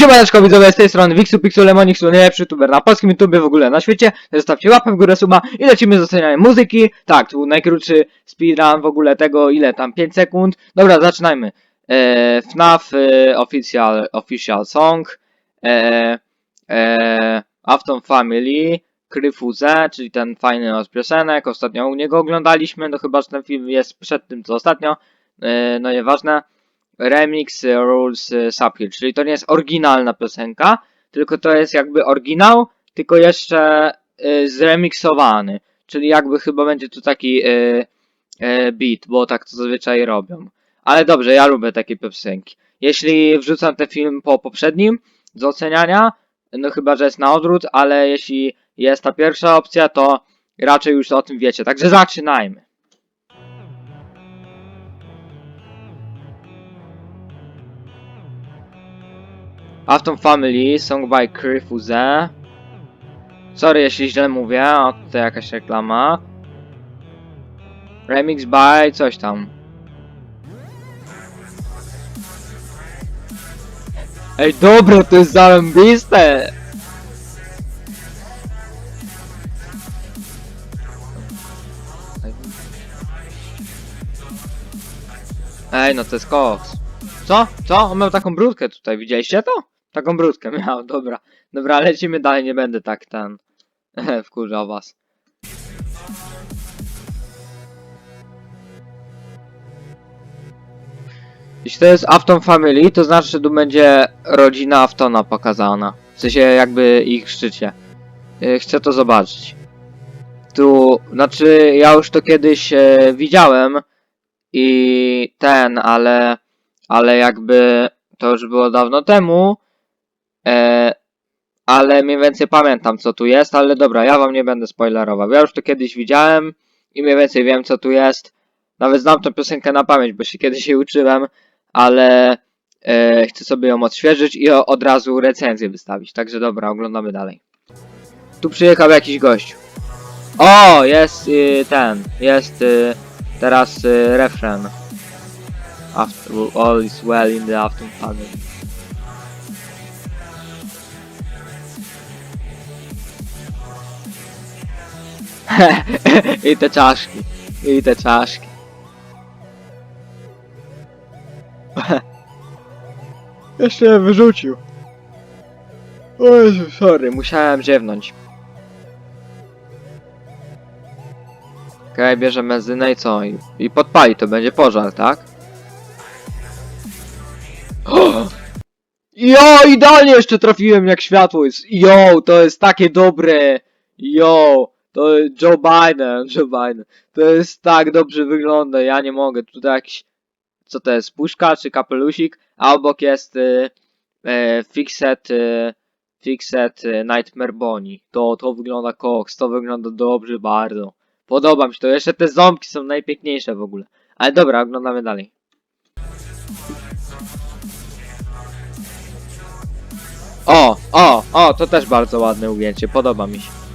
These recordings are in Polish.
Siemaneczko widzowie, z tej strony Wixu Pixu Lemonixu, najlepszy youtuber na polskim YouTubie w ogóle na świecie. Zostawcie łapę w górę suba i lecimy z ocenianiem muzyki. Tak, był najkrótszy speedrun w ogóle tego, ile tam, 5 sekund. Dobra, zaczynajmy. E, FNAF e, official, official Song, e, e, Afton Family, Kryfuze, czyli ten fajny od piosenek. Ostatnio u niego oglądaliśmy, no chyba, że ten film jest przed tym co ostatnio. E, no nieważne. Remix y, Rules y, Subhill, czyli to nie jest oryginalna piosenka, tylko to jest jakby oryginał, tylko jeszcze y, zremiksowany, czyli jakby chyba będzie tu taki beat, bo tak to zazwyczaj robią. Ale dobrze, ja lubię takie piosenki. Jeśli wrzucam ten film po poprzednim do oceniania, no chyba, że jest na odwrót, ale jeśli jest ta pierwsza opcja, to raczej już o tym wiecie. Także zaczynajmy. Afton Family, song by Kryfuze. Sorry, jeśli źle mówię, o tutaj jakaś reklama. Remix by coś tam. Ej, dobra, to jest zarąbiste! Ej, no to jest koks. Co? Co? On miał taką brudkę tutaj, widzieliście to? Taką brudkę miał, dobra. Dobra, lecimy dalej, nie będę tak ten... wkurzał was. Jeśli to jest Afton Family, to znaczy, że tu będzie rodzina Aftona pokazana. W sensie jakby ich życie. Yy, Chcę to zobaczyć. Tu, znaczy ja już to kiedyś e, widziałem i ten, ale ale jakby to już było dawno temu. E, ale mniej więcej pamiętam co tu jest, ale dobra, ja wam nie będę spoilerował. Ja już to kiedyś widziałem i mniej więcej wiem co tu jest. Nawet znam tę piosenkę na pamięć, bo się kiedyś jej uczyłem, ale e, chcę sobie ją odświeżyć i o, od razu recenzję wystawić. Także dobra, oglądamy dalej. Tu przyjechał jakiś gość. O, jest y, ten, jest y, teraz y, refren. After all is well in the Afton I te czaszki. I te czaszki. Jeszcze je wyrzucił. O Jezu, sorry, musiałem ziewnąć. Okej, bierze menzynę i co? I, I podpali, to będzie pożar, tak? Jo, idealnie jeszcze trafiłem jak światło jest. Jo, to jest takie dobre. Jo, to Joe Biden, Joe Biden. To jest tak dobrze wygląda, ja nie mogę. Tutaj jakiś, co to jest, puszka czy kapelusik, a obok jest y, y, Fixed, y, Fixed y, Nightmare Bonnie. To, to wygląda koks, to wygląda dobrze bardzo. Podoba mi się to, jeszcze te ząbki są najpiękniejsze w ogóle. Ale dobra, oglądamy dalej. O, o, o, to też bardzo ładne ujęcie, podoba mi się.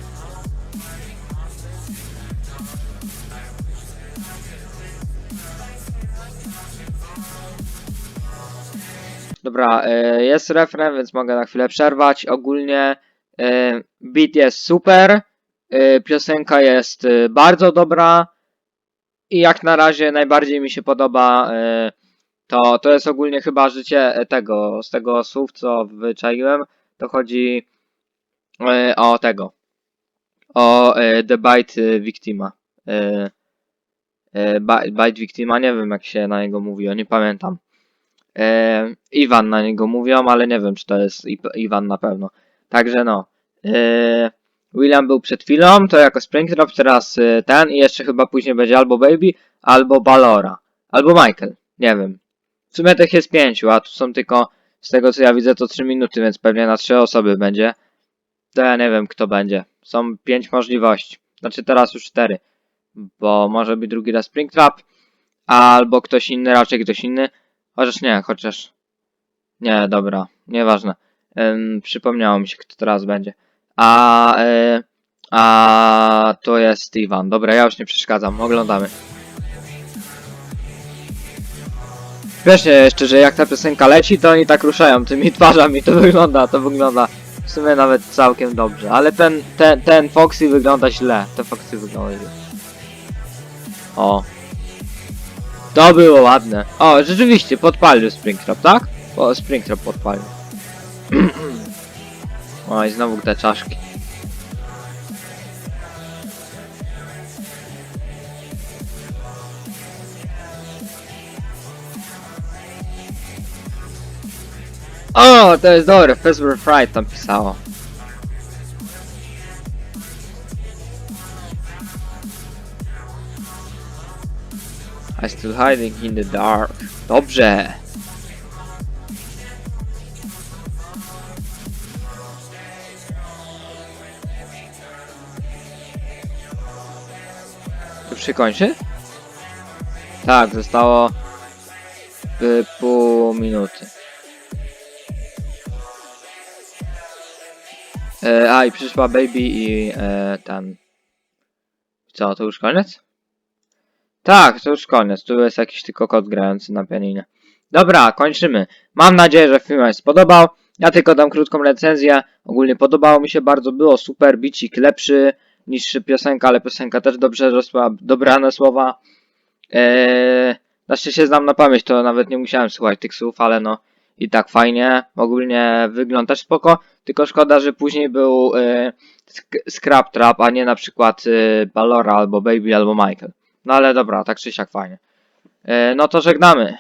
Dobra, e, jest refren, więc mogę na chwilę przerwać. Ogólnie e, beat jest super, e, piosenka jest bardzo dobra i jak na razie najbardziej mi się podoba to, to jest ogólnie chyba życie tego, z tego słów, co wyczaiłem, to chodzi o tego, o The Bite Victima. Bi- Bite Victima, nie wiem jak się na niego mówiło, nie pamiętam. E, Iwan na niego mówią, ale nie wiem czy to jest I- Iwan na pewno. Także no. E, William był przed chwilą, to jako Springtrap, teraz e, ten i jeszcze chyba później będzie albo Baby, albo Balora, albo Michael, nie wiem. W sumie tych jest pięciu, a tu są tylko, z tego co ja widzę, to 3 minuty, więc pewnie na trzy osoby będzie. To ja nie wiem, kto będzie. Są pięć możliwości. Znaczy teraz już cztery. Bo może być drugi raz Springtrap, albo ktoś inny, raczej ktoś inny. Chociaż nie, chociaż... Nie, dobra, nieważne. Ym, przypomniało mi się, kto teraz będzie. A, y, a to jest Iwan. Dobra, ja już nie przeszkadzam, oglądamy. Śmiesznie jeszcze, że jak ta piosenka leci, to oni tak ruszają tymi twarzami, to wygląda, to wygląda w sumie nawet całkiem dobrze, ale ten, ten, ten Foxy wygląda źle, ten Foxy wygląda źle. O. To było ładne. O, rzeczywiście, podpalił Springtrap, tak? O, Springtrap podpalił. Oj, znowu te czaszki. O, to jest dobre, Fazbear Fright tam pisało. I still hiding in the dark. Dobrze. To się kończy? Tak, zostało pół minuty. E, a i przyszła Baby i e, ten. Co, to już koniec? Tak, to już koniec. Tu jest jakiś tylko kot grający na pianinie. Dobra, kończymy. Mam nadzieję, że film się spodobał. Ja tylko dam krótką recenzję. Ogólnie podobało mi się bardzo, było super, bicik lepszy niż piosenka, ale piosenka też dobrze rosła, dobrane słowa. Eee, znaczy się znam na pamięć, to nawet nie musiałem słuchać tych słów, ale no i tak fajnie. Ogólnie wygląd też spoko, tylko szkoda, że później był e, Scrap Trap, a nie na przykład e, Ballora albo Baby albo Michael. No ale dobra, tak czy siak fajnie. E, no to żegnamy.